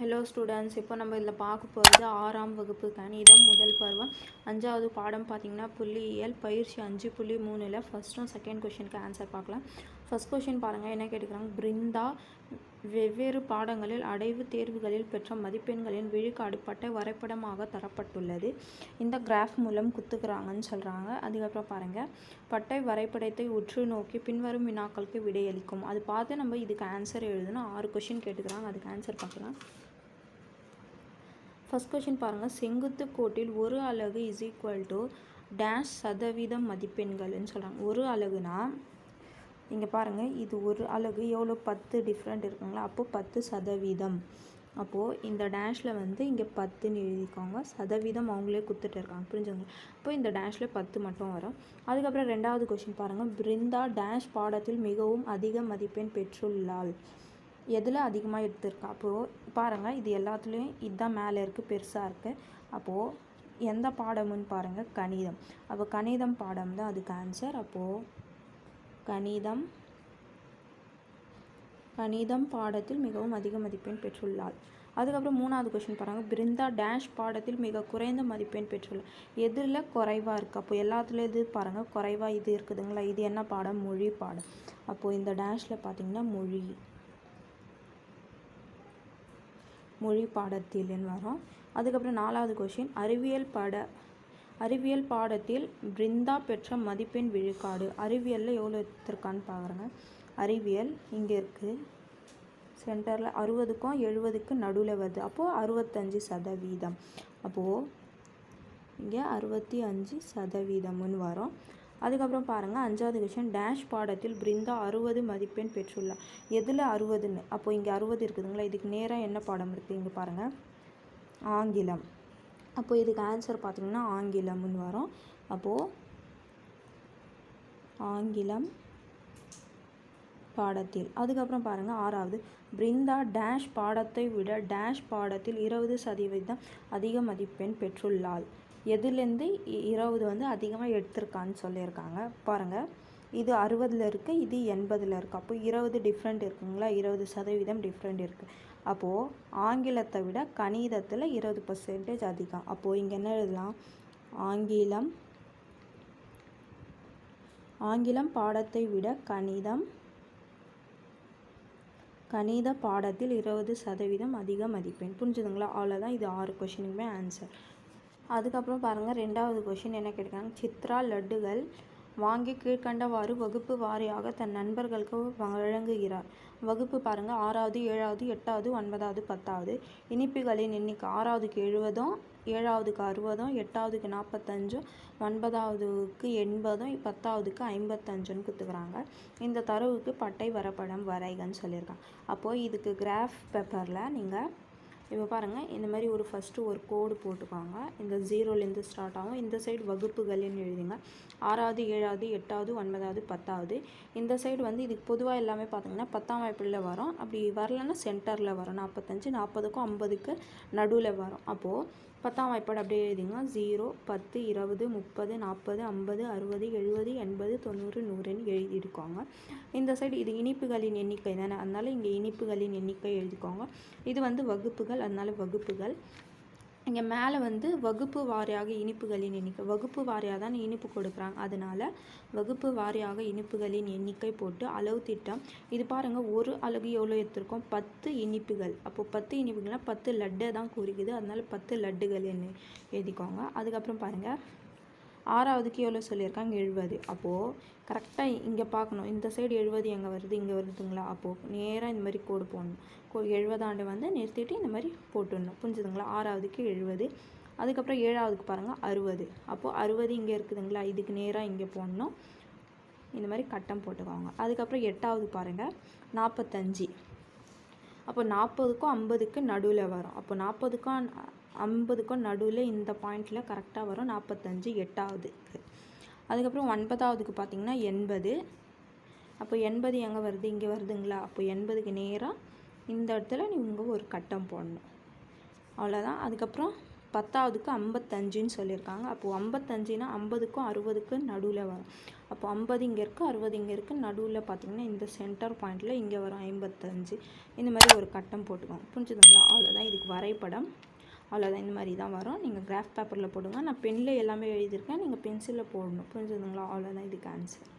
Hello students இப்போ நம்ம இதில் பார்க்க போகிறது ஆறாம் வகுப்பு கணிதம் முதல் பருவம். அஞ்சாவது பாடம் பார்த்தீங்கன்னா புள்ளியியல் பயிற்சி அஞ்சு புள்ளி மூணில் ஃபஸ்ட்டும் செகண்ட் கொஷினுக்கு ஆன்சர் பார்க்கலாம். ஃபஸ்ட் கொஷின் பாருங்கள் என்ன கேட்டுக்கிறாங்க? பிருந்தா வெவ்வேறு பாடங்களில் அடைவு தேர்வுகளில் பெற்ற மதிப்பெண்களின் விழுக்காடு பட்டை வரைபடமாக தரப்பட்டுள்ளது. இந்த கிராஃப் மூலம் குத்துக்கிறாங்கன்னு சொல்கிறாங்க அதுக்கப்புறம் பாருங்கள் பட்டை வரைபடத்தை உற்று நோக்கி பின்வரும் வினாக்களுக்கு விடையளிக்கும். அது பார்த்து நம்ம இதுக்கு ஆன்சர் எழுதணும். ஆறு கொஷின் கேட்டுக்கிறாங்க. அதுக்கு ஆன்சர் பார்க்கலாம். ஃபஸ்ட் கொஷின் பாருங்கள் செங்குத்து கோட்டில் ஒரு அலகு இஸ் ஈக்குவல் டு டேஷ் சதவீதம் மதிப்பெண்கள்னு சொல்கிறாங்க ஒரு அலகுனா இங்கே பாருங்கள் இது ஒரு அலகு எவ்வளோ பத்து டிஃப்ரெண்ட் இருக்குங்களா? அப்போது பத்து சதவீதம். அப்போது இந்த டேஷில் வந்து இங்கே பத்துன்னு எழுதிக்கோங்க. சதவீதம் அவங்களே கொடுத்துட்டு இருக்காங்க. புரிஞ்சுங்க அப்போ இந்த டேஷில் பத்து மட்டும் வரும். அதுக்கப்புறம் ரெண்டாவது கொஷின் பாருங்கள் பிருந்தா டேஷ் பாடத்தில் மிகவும் அதிக மதிப்பெண் பெற்றுள்ளாள். எதில் அதிகமாக எடுத்திருக்கா? அப்போது பாருங்கள் இது எல்லாத்துலேயும் இதுதான் மேலே இருக்குது பெருசாக இருக்குது அப்போது எந்த பாடமுன்னு பாருங்கள் கணிதம். அப்போ கணிதம் பாடம் தான் அதுக்கு ஆன்சர் அப்போது கணிதம். கணிதம் பாடத்தில் மிகவும் அதிக மதிப்பெண் பெற்றுள்ளாள். அதுக்கப்புறம் மூணாவது கொஷின் பாருங்கள் பிருந்தா டேஷ் பாடத்தில் மிக குறைந்த மதிப்பெண் பெற்றுள்ளார் எதில் குறைவாக இருக்குது அப்போ எல்லாத்துலேயும் எது பாருங்கள் குறைவாக இது இருக்குதுங்களா? இது என்ன பாடம்? மொழி பாடம். அப்போது இந்த டேஷில் பார்த்தீங்கன்னா மொழி. மொழி பாடத்தில்னு வரும். அதுக்கப்புறம் நாலாவது கொஷின் அறிவியல் பாட அறிவியல் பாடத்தில் பிருந்தா பெற்ற மதிப்பெண் விழுக்காடு. அறிவியலில் எவ்வளோ எடுத்திருக்கான்னு பார்க்குறேங்க அறிவியல் இங்கே இருக்குது சென்டரில் அறுபதுக்கும் எழுபதுக்கு நடுவில் வருது. அப்போது அறுபத்தஞ்சு சதவீதம். அப்போது இங்கே அறுபத்தி அஞ்சு சதவீதம்னு வரும். அதுக்கப்புறம் பாருங்கள் அஞ்சாவது கொஷின் டேஷ் பாடத்தில் பிருந்தா அறுபது மதிப்பெண் பெற்றுள்ளார் எதில் அறுபதுன்னு? அப்போது இங்கே அறுபது இருக்குதுங்களா? இதுக்கு நேராக என்ன பாடம் இருக்குது இங்கே பாருங்கள் ஆங்கிலம். அப்போது இதுக்கு ஆன்சர் பார்த்திங்கன்னா ஆங்கிலம்னு வரும். அப்போது ஆங்கிலம் பாடத்தில். அதுக்கப்புறம் பாருங்கள் ஆறாவது. பிருந்தா டேஷ் பாடத்தை விட டேஷ் பாடத்தில் இருபது சதவீதம் அதிக மதிப்பெண் பெற்றுள்ளாள். எதுலேருந்து இருபது வந்து அதிகமாக எடுத்திருக்கான்னு சொல்லியிருக்காங்க. பாருங்கள் இது அறுபதில் இருக்குது இது எண்பதில் இருக்குது அப்போ இருபது டிஃப்ரெண்ட் இருக்குங்களா? இருபது சதவீதம் டிஃப்ரெண்ட் இருக்குது அப்போது ஆங்கிலத்தை விட கணிதத்தில் இருபது பர்சன்டேஜ் அதிகம். அப்போது இங்கே என்ன எழுதலாம்? ஆங்கிலம் ஆங்கிலம் பாடத்தை விட கணிதம் கணித பாடத்தில் இருபது சதவீதம் அதிக மதிப்பெண். புரிஞ்சுதுங்களா? அவ்வளோதான் இது ஆறு கொஷினுக்குமே ஆன்சர் அதுக்கப்புறம் பாருங்கள் ரெண்டாவது கொஷின் என்ன கேட்குறாங்க சித்ரா லட்டுகள் வாங்கி கீழ்கண்டவாறு வகுப்பு வாரியாக தன் நண்பர்களுக்கு வழங்குகிறார். வகுப்பு பாருங்கள் ஆறாவது ஏழாவது எட்டாவது ஒன்பதாவது பத்தாவது. இனிப்புகளின் எண்ணிக்கை ஆறாவதுக்கு எழுபதும் ஏழாவதுக்கு அறுபதும் எட்டாவதுக்கு நாற்பத்தஞ்சும் ஒன்பதாவதுக்கு எண்பதும் பத்தாவதுக்கு ஐம்பத்தஞ்சுன்னு கொடுத்துக்கிறாங்க இந்த தரவுக்கு பட்டை வரப்படம் வரைகன்னு சொல்லியிருக்காங்க. அப்போது இதுக்கு கிராஃப் பேப்பரில் நீங்கள் இப்போ பாருங்கள் இந்த மாதிரி ஒரு ஃபஸ்ட்டு ஒரு கோடு போட்டுக்கோங்க. இந்த ஜீரோலேருந்து ஸ்டார்ட் ஆகும். இந்த சைடு வகுப்புகள்னு எழுதுங்க. ஆறாவது ஏழாவது எட்டாவது ஒன்பதாவது பத்தாவது. இந்த சைடு வந்து இதுக்கு பொதுவாக எல்லாமே பார்த்தீங்கன்னா பத்தாம் வாய்ப்பில் வரும். அப்படி வரலன்னா சென்டரில் வரும். நாற்பத்தஞ்சு நாற்பதுக்கும் ஐம்பதுக்கு நடுவில் வரும். அப்போது பத்தாம் வாய்ப்பாடு அப்படியே எழுதிங்க. ஜீரோ பத்து இருபது முப்பது நாற்பது ஐம்பது அறுபது எழுபது எண்பது தொண்ணூறு நூறுன்னு எழுதியிருக்கோங்க இந்த சைடு இது இனிப்புகளின் எண்ணிக்கை தானே? அதனால் இங்கே இனிப்புகளின் எண்ணிக்கை எழுதிக்கோங்க. இது வந்து வகுப்புகள் அதனால் வகுப்புகள். இங்கே மேலே வந்து வகுப்பு வாரியாக இனிப்புகளின் எண்ணிக்கை வகுப்பு வாரியாக தான் இனிப்பு கொடுக்குறாங்க. அதனால் வகுப்பு வாரியாக இனிப்புகளின் எண்ணிக்கை போட்டு அளவு திட்டம். இது பாருங்கள் ஒரு அலகு எவ்வளோ எடுத்திருக்கோம்? பத்து இனிப்புகள். அப்போது பத்து இனிப்புகள்னால் பத்து லட்டை தான் குறிக்குது. அதனால் பத்து லட்டுகள் என்ன எழுதிக்கோங்க. அதுக்கப்புறம் பாருங்கள் ஆறாவதுக்கு எவ்வளோ சொல்லியிருக்காங்க எழுபது அப்போது கரெக்டாக இங்கே பார்க்கணும். இந்த சைடு எழுபது எங்கே வருது? இங்கே வருதுங்களா? அப்போது நேராக இந்த மாதிரி கோடு போடணும். கோ எழுபதாண்டு வந்து நிறுத்திட்டு இந்த மாதிரி போட்டுடணும். புரிஞ்சுதுங்களா? ஆறாவதுக்கு எழுபது அதுக்கப்புறம் ஏழாவதுக்கு பாருங்கள் அறுபது. அப்போது அறுபது இங்கே இருக்குதுங்களா? இதுக்கு நேராக இங்கே போடணும். இந்த மாதிரி கட்டம் போட்டுக்கோங்க. அதுக்கப்புறம் எட்டாவது பாருங்கள் நாற்பத்தஞ்சு அப்போ நாற்பதுக்கும் ஐம்பதுக்கு நடுவில் வரும். அப்போ நாற்பதுக்கும் ஐம்பதுக்கும் நடுவில் இந்த பாயிண்டில் கரெக்டாக வரும். நாற்பத்தஞ்சு எட்டாவதுக்கு அதுக்கப்புறம் ஒன்பதாவதுக்கு பார்த்திங்கன்னா எண்பது. அப்போ எண்பது எங்கே வருது? இங்கே வருதுங்களா? அப்போ எண்பதுக்கு நேராக இந்த இடத்துல நீங்கள் ஒரு கட்டம் போடணும். அவ்வளோதான் அதுக்கப்புறம் பத்தாவதுக்கு ஐம்பத்தஞ்சுன்னு சொல்லியிருக்காங்க. அப்போது ஐம்பத்தஞ்சுனா ஐம்பதுக்கும் அறுபதுக்கும் நடுவில் வரும். அப்போ ஐம்பது இங்கே இருக்குது அறுபது இங்கே இருக்குது நடுவில் பார்த்திங்கன்னா இந்த சென்டர் பாயிண்டில் இங்கே வரும் ஐம்பத்தஞ்சு. இந்த மாதிரி ஒரு கட்டம் போட்டுக்கோங்க. புரிஞ்சுதுங்களா? அவ்வளோதான் இதுக்கு வரைபடம். அவ்வளோதான் இந்த மாதிரி தான் வரும். நீங்கள் கிராஃப் பேப்பரில் போடுங்க. நான் பெனில் எல்லாமே எழுதியிருக்கேன். நீங்கள் பென்சிலில் போடணும். புரிஞ்சுதுங்களா? அவ்வளோதான் இதுக்கு ஆன்சர்